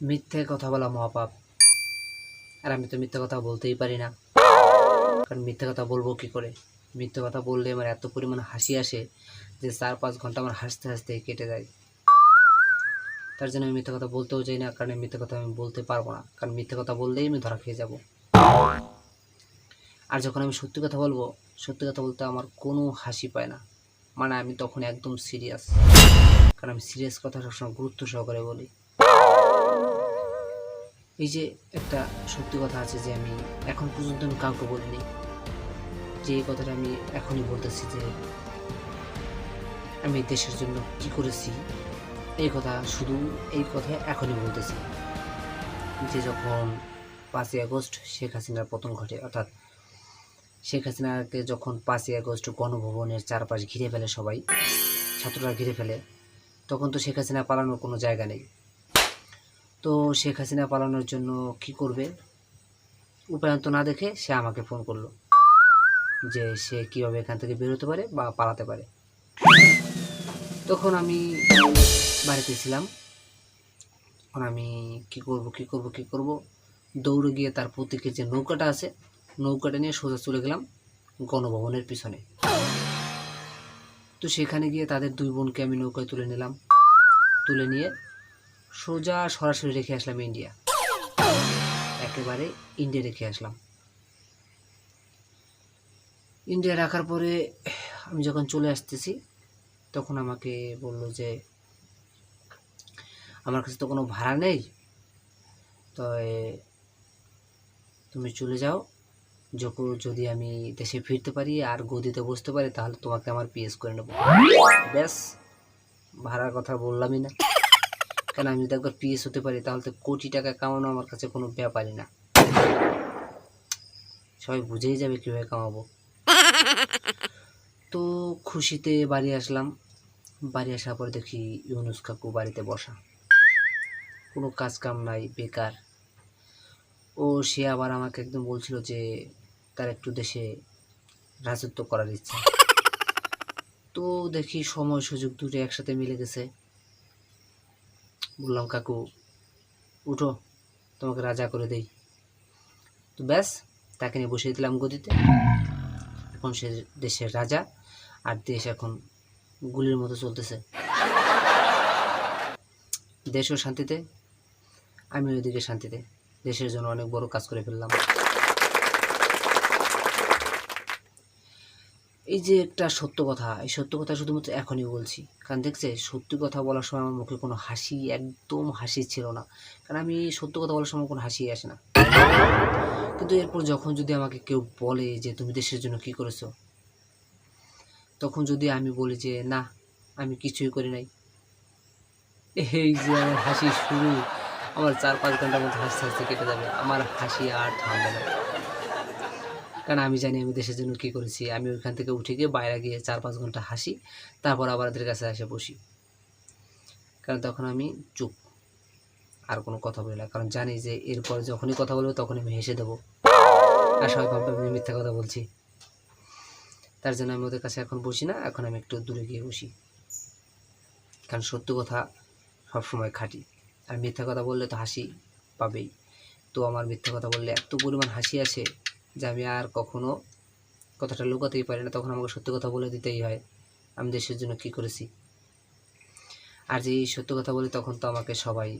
মিথ্যে কথা বলা মহাপাপ। আর আমি তো মিথ্যে কথা বলতেই পারি না। কারণ মিথ্যে কথা বলব কি করে? মিথ্যে কথা বললে আমার এত পরিমাণ হাসি আসে যে চার পাঁচ ঘণ্টা আমার হাসতে হাসতে কেটে যায়। তার জন্য আমি মিথ্যে কথা বলতেও চাই না, কারণ মিথ্যে কথা আমি বলতে পারব না। কারণ মিথ্যে কথা বললেই আমি ধরা খেয়ে যাব। আর যখন আমি সত্যি কথা বলব, সত্যি কথা বলতে আমার কোনো হাসি পায় না। মানে আমি তখন একদম সিরিয়াস কারণ আমি সিরিয়াস কথা সবসময় গুরুত্ব সহকারে বলি। এই যে একটা সত্যি কথা আছে যে আমি এখন পর্যন্ত আমি কাউকে বলিনি। যে এই কথাটা আমি এখনই বলতেছি যে আমি দেশের জন্য কি করেছি, এই কথা শুধু এই কথা এখনই বলতেছি। যে যখন পাঁচই আগস্ট শেখ হাসিনার পতন ঘটে, অর্থাৎ শেখ হাসিনাকে যখন পাঁচই আগস্ট গণভবনের চারপাশ ঘিরে ফেলে সবাই, ছাত্ররা ঘিরে ফেলে, তখন তো শেখ হাসিনা পালানোর কোনো জায়গা নেই। তো শেখ হাসিনা পালানোর জন্য কি করবে? উপায়ন্ত না দেখে সে আমাকে ফোন করল যে সে কীভাবে এখান থেকে বেরোতে পারে বা পালাতে পারে। তখন আমি বাড়িতে ছিলাম। তখন আমি কি করব কি করব কি করব? দৌড়ে গিয়ে তার প্রতীকের যে নৌকাটা আছে, নৌকাটা নিয়ে সোজা চলে গেলাম গণভবনের পিছনে। তো সেখানে গিয়ে তাদের দুই বোনকে আমি নৌকায় তুলে নিলাম। তুলে নিয়ে সোজা সরাসরি রেখে আসলাম ইন্ডিয়া। একেবারে ইন্ডিয়া রেখে আসলাম। ইন্ডিয়া রাখার পরে আমি যখন চলে আসতেছি, তখন আমাকে বলল যে, আমার কাছে তো কোনো ভাড়া নেই। তো তুমি চলে যাও। যখন যদি আমি দেশে ফিরতে পারি আর গদিতে বসতে পারি, তাহলে তোমাকে আমার পিএস করে নেব। ব্যাস, ভাড়ার কথা বললামই না। কেন আমি যদি একবার পিএস হতে পারি, তাহলে তো কোটি টাকা কামানো আমার কাছে কোনো ব্যাপারই না। সবাই বুঝেই যাবে কীভাবে কামাবো। তো খুশিতে বাড়ি আসলাম। বাড়ি আসার পরে দেখি ইউনুস কাকু বাড়িতে বসা। কোনো কাজ কাম নাই, বেকার। ও, সে আবার আমাকে একদম বলছিল যে তার একটু দেশে রাজত্ব করার ইচ্ছা। তো দেখি সময় সুযোগ দুটো একসাথে মিলে গেছে। বললাম, কাকু, উঠো, তোমাকে রাজা করে দেই। তো ব্যাস, তাকে নিয়ে বসিয়ে দিলাম গদিতে। এখন সে দেশের রাজা, আর দেশ এখন গুলির মতো চলতেছে। দেশও শান্তিতে আমি ওইদিকে শান্তিতে। দেশের জন্য অনেক বড় কাজ করে ফেললাম। এই যে একটা সত্য কথা, এই সত্য কথা শুধুমাত্র এখনই বলছি। কারণ দেখছে, সত্যি কথা বলার সময় আমার মুখে কোনো হাসি, একদম হাসি ছিল না। কারণ আমি সত্য কথা বলার সময় কোনো হাসি আসে না। কিন্তু এরপর যখন যদি আমাকে কেউ বলে যে, তুমি দেশের জন্য কি করেছ? তখন যদি আমি বলি যে, না, আমি কিছুই করি নাই। এই যে আমার হাসি শুরু, আমার চার পাঁচ ঘণ্টার মধ্যে হাসতে হাসতে কেটে যাবে। আমার হাসি আর থামবে না। কারণ আমি জানি আমি দেশের জন্য কী করেছি। আমি ওইখান থেকে উঠে গিয়ে বাইরে গিয়ে চার পাঁচ ঘণ্টা হাসি, তারপর আবার ওদের কাছে এসে বসি। কারণ তখন আমি চুপ, আর কোনো কথা বলি না। কারণ জানি যে এরপর যখনই কথা বলব তখনই আমি হেসে দেবো। আর সবাই ভাববে আমি মিথ্যা কথা বলছি। তার জন্য আমি ওদের কাছে এখন বসি না, এখন আমি একটু দূরে গিয়ে বসি। কারণ সত্য কথা সবসময় খাটি। আর মিথ্যা কথা বললে তো হাসি পাবেই। তো আমার মিথ্যা কথা বললে এত পরিমাণ হাসি আসে যে আমি আর কখনো কথাটা লুকাতেই পারি না, তখন আমাকে সত্য কথা বলে দিতেই হয়, আমি দেশের জন্য কি করেছি। আর যে সত্য কথা বলি, তখন তো আমাকে সবাই